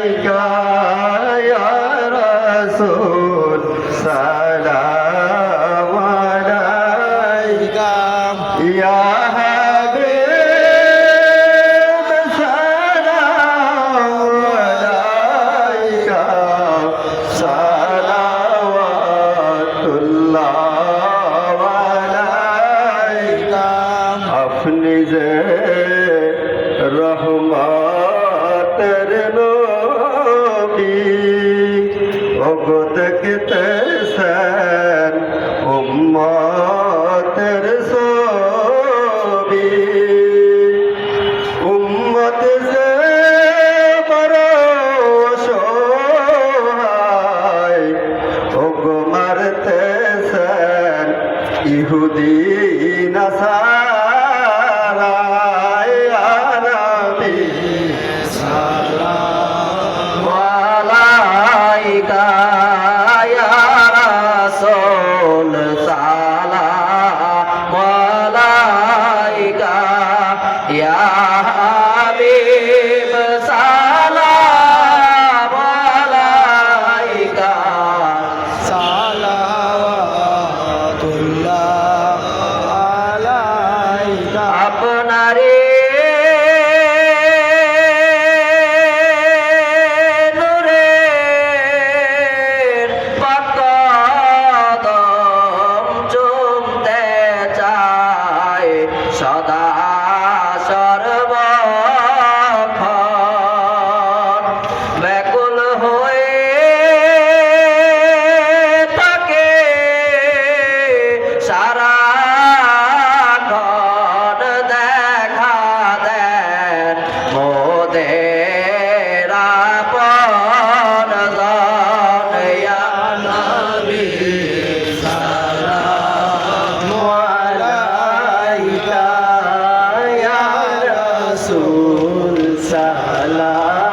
Ya Rasul Allah.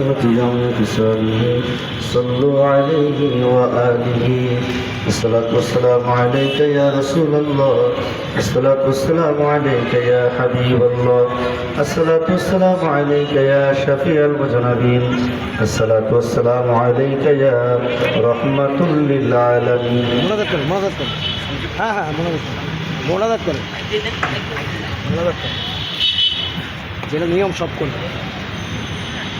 جماله حسنت يوم خصاله صلوا عليه وآله الصلاة والسلام عليك يا رسول الله الصلاة والسلام عليك يا حبيب الله الصلاة والسلام عليك يا شفيع المذنبين الصلاة والسلام عليك يا رحمة للعالمين মোনাজাত করেন মোনাজাত করেন হ্যাঁ হ্যাঁ মোনাজাত করেন মোনাজাত করেন মোনাজাত করেন যেটা নিয়ম সব করবেন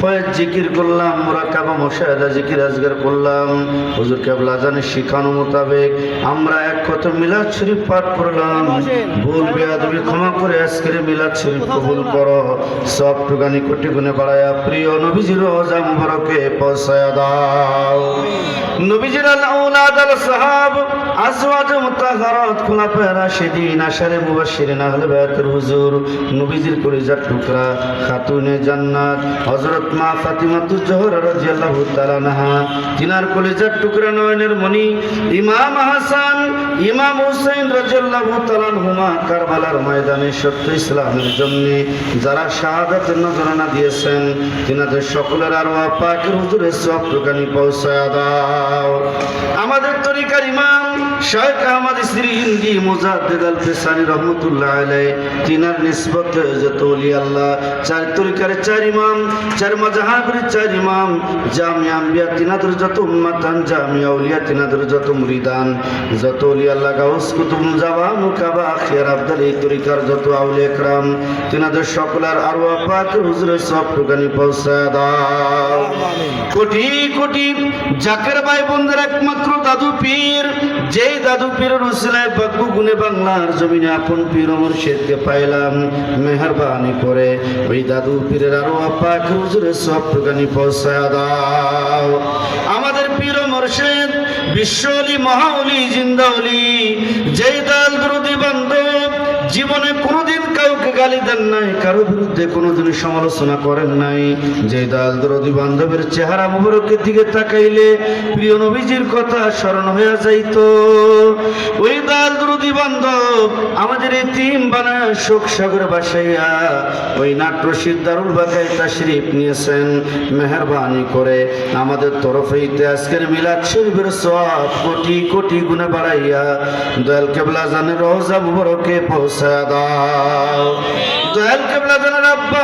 ফয়েজ জিকির করলাম মোরাকাবা মশাহেদা জিকির আজগার করলাম। হুজুর কেবলা জানে শিখানো মোতাবেক আমরা এক কত মিলাদ শরীফ পাঠ করলাম। ভুল বেয়াদবি ক্ষমা করে আজকের মিলাদ শরীফ কবুল করো। সব টুকানি কোটি গুণে বাড়ায়া প্রিয় নবীজির রোজা মুবারকে পৌঁছায়া দাও। নবীজির আউলাদ আল সাহাব। আজওয়াজ মুতাহহারাত খুলাফায়ে রাশিদিন, আশারে মুবাশশিরিন আহলে বায়াতের হুজুর নবীজির কলিজার টুকরা, খাতুনে জান্নাত, হযরত মা ফাতিমাতুজ জোহরা রাদিয়াল্লাহু তাআলা আনহা, তিনার কলিজার টুকরা নয়নের মণি ইমাম হাসান, ইমাম হুসাইন রাদিয়াল্লাহু তাআলা আনহুমা কারবালার ময়দানে সত্য ইসলামের জন্য যারা শাহাদাতের নজরানা দিয়েছেন, তিনাদের সকলের আরও পাকের হুজুরের সব টুকানি পৌঁছায় দাও। আমাদের তরিকার ইমাম শেখ আহমদ শ্রী হিন্দি মুজাদ্দিদ আল ফিসানি রহমতুল্লাহ আলাই তিনার নিসবতে যত ওলি আল্লাহ চার তরিকার চার ইমাম চার মাজাহাবের চার ইমাম জামিয়া আম্বিয়া তিনাদের যত উম্মাতান জামিয়া উলিয়া তিনাদের যত মুরিদান যত ওলি আল্লাহ গাউস কুতুব জাওয়া মুকাবা আখিয়ার আব্দাল এই তরিকার যত আউলে একরাম তিনাদের সকলের আরও পাক হুজুরের সব টুকানি পৌঁছায় দাও। কোটি কোটি জাকের ভাই বোনদের একমাত্র দাদু পীর যেই দাদু পীরের উসিলায় বাক্য গুনে বাংলার জমিনে আপন পীর মুর্শিদকে পাইলাম। মেহরবানি করে ওই দাদু পীরের আরও আপাক হুজুরে সব প্রকানি পৌঁছায় দাও। আমাদের পীর মুর্শিদ বিশ্বলি মহাউলি জিন্দাউলি যেই দাদু জীবনে কোনোদিন কাউকে গালি দেন নাই, কারও বিরুদ্ধে কোনোদিন সমালোচনা করেন নাই। যে দাল দরদি বান্ধবের চেহারা মুবারকের দিকে তাকাইলে প্রিয় নবীজির কথা স্মরণ হয়ে যাইত। ওই দাল দরদি বান্ধব আমাদের এই তিন বানা শোক সাগর বাসাইয়া ওই নাট্যশীর দারুল বাগায় তাশরিফ নিয়েছেন। মেহরবানি করে আমাদের তরফে আজকের মিলাদ শরীফের সব কোটি কোটি গুণে বাড়াইয়া দয়াল কেবলা জানে রোজা মুবারকে পৌঁছা দাও দয়াল কেবলা জানের আব্বা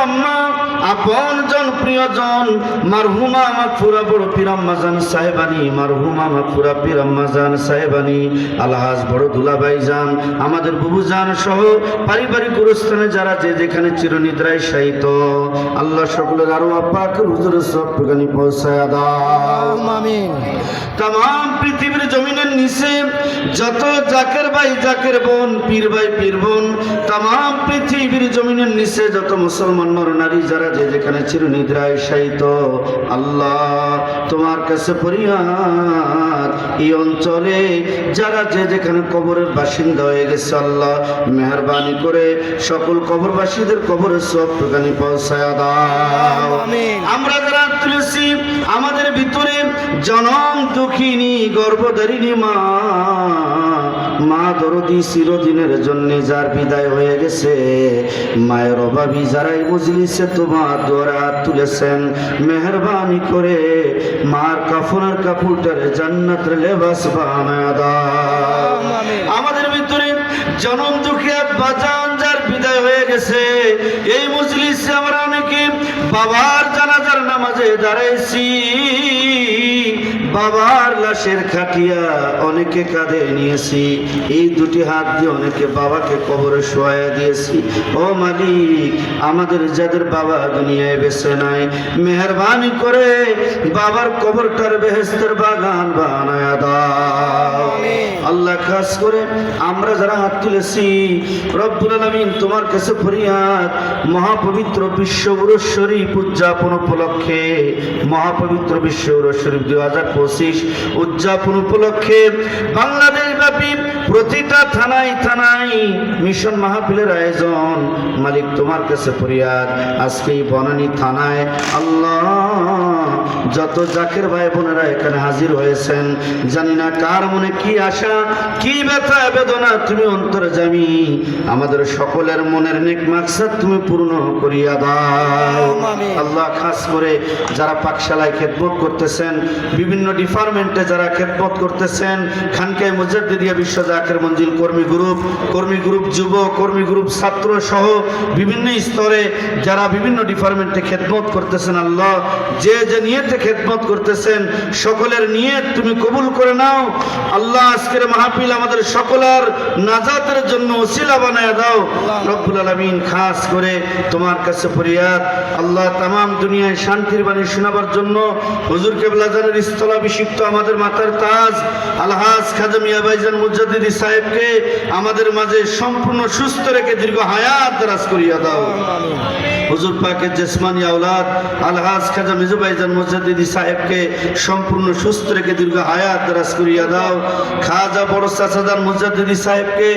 আপন জন প্রিয়জন মারহুমা আমার ফুরা বড় পিরাম্মা জান সাহেবানি মারহুমা আমার ফুরা পিরাম্মা জান সাহেবানি আলহাজ বড় দুলাভাই যান আমাদের বুবু জান সহ পারিবারিক গুরুস্থানে যারা যে যেখানে চিরনিদ্রায় শায়িত আল্লাহ সকলের আরও আপাক হুজুরের সব টুকানি পৌঁছায় দাও। আমিন। তাম পৃথিবীর জমিনের নিচে যত জাকের ভাই জাকের বোন পীর ভাই পীর বোন তাম পৃথিবীর জমিনের নিচে যত মুসলমান নর নারী যারা যে যেখানে চিরনিদ্রায় শায়িত আল্লাহ তোমার কাছে পরিহার এই অঞ্চলে যারা যে যেখানে কবরের বাসিন্দা হয়ে গেছে আল্লাহ মেহরবানি করে সকল কবরবাসীদের কবরের সব টুকানি পৌঁছায় দাও। আমরা যারা তুলেছি আমাদের ভিতরে জনম দুঃখিনী গর্ভধারিণী মা মা দরদি চিরদিনের জন্য যার বিদায় হয়ে গেছে, মায়ের অভাবী যারাই বুঝলিছে তোমার দোয়ারে তুলেছেন, মেহরবানি করে মার কাফনের কাপড়টারে জান্নাতের লেবাস বানায় দাও। আমাদের ভিতরে জনম দুঃখী বাজান যার বিদায় হয়ে গেছে। এই মজলিসে আমরা অনেকে বাবার জানাজার নামাজে দাঁড়াইছি। বাবার লাশের খাটিয়া অনেকে কাঁধে নিয়েছি। এই দুটি হাত দিয়ে অনেকে বাবাকে কবরে শোয়া দিয়েছি। ও মালিক আমাদের যাদের বাবা দুনিয়ায় বেছে নাই মেহরবানি করে বাবার কবরটার বেহেস্তের বাগান বানায় দাও। আল্লাহ খাস করে, আমরা যারা হাত তুলেছি, রব্বুল আলমিন তোমার কাছে ফরিয়াদ, মহাপবিত্র বিশ্ব উরস শরীফ উদযাপন উপলক্ষে, মহাপবিত্র বিশ্ব উরস শরীফ দুই হাজার পঁচিশ উদযাপন উপলক্ষে বাংলাদেশ ব্যাপী প্রতিটা থানায় থানায় মিশন মাহফিলের আয়োজন। মালিক তোমার কাছে ফরিয়াদ। আজকে এই বনানী থানায় আল্লাহ যত জাকের ভাই বোনেরা এখানে হাজির হয়েছেন জানি না কার মনে কি আশা কি ব্যথা বেদনা তুমি অন্তরে জামি। আমাদের সকলের মনের নেক মাকসাদ তুমি পূর্ণ করিয়া দাও। আল্লাহ খাস করে যারা পাকশালায় খেদমত করতেছেন বিভিন্ন ডিপার্টমেন্টে যারা খেদমত করতেছেন খানকায় মুজাদ্দিদিয়া বিশ্ব জাকের মঞ্জিল কর্মী গ্রুপ কর্মী গ্রুপ যুব, কর্মী গ্রুপ ছাত্র সহ বিভিন্ন স্তরে যারা বিভিন্ন ডিপার্টমেন্টে খেদমত করতেছেন আল্লাহ, যে যে নিয়েতে খেদমত করতেছেন, সকলের নিয়ত তুমি কবুল করে নাও। আল্লাহ আজকের মাহফিল আমাদের সকলের নাজাতের জন্য ওসিলা বানায় দাও। রব্বুল আলামিন খাস করে তোমার কাছে ফরিয়াদ। আল্লাহ তামাম দুনিয়ায় শান্তির বাণী শোনাবার জন্য হুজুর কেবলাজানের স্থলাভিষিক্ত আমাদের মাতার তাজ আলহাজ খাজা মিয়া ভাইজান মুজাদ্দিদি সাহেবকে আমাদের মাঝে সম্পূর্ণ সুস্থ রেখে দীর্ঘ হায়াত দারাজ করিয়া দাও। হুজুর পাকের জেসমানি আওলাদ আলহাজ খাজা মিজু ভাইজান মুজাদ্দিদি সাহেবকে সম্পূর্ণ সুস্থ রেখে দীর্ঘ হায়াত দারাজ করিয়া দাও। খাজা বড় চাচাদান মুজাদ্দিদি সাহেবকে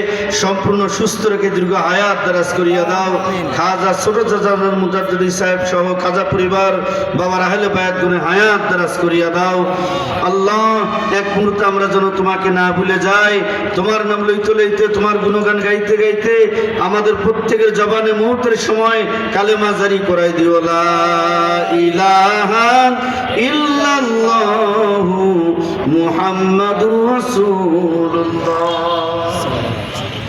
সম্পূর্ণ সুস্থ রেখে দীর্ঘ হায়াত দারাজ করিয়া দাও। খাজা ছোট চাচাদান মুজাদ্দিদি সাহেব সহ খাজা পরিবার বাবার আহলে বায়াত গুনে হায়াত দারাজ করিয়া দাও। আল্লাহ এক মুহূর্তে আমরা যেন তোমাকে না ভুলে যাই। তোমার নাম লইতে লইতে, তোমার গুণগান গাইতে গাইতে আমাদের প্রত্যেকের জবানে মুহূর্তের সময় কালে জারি করাই দিওলা ইলাহা ইল্লাল্লাহু মুহাম্মাদুর রাসূলুল্লাহ।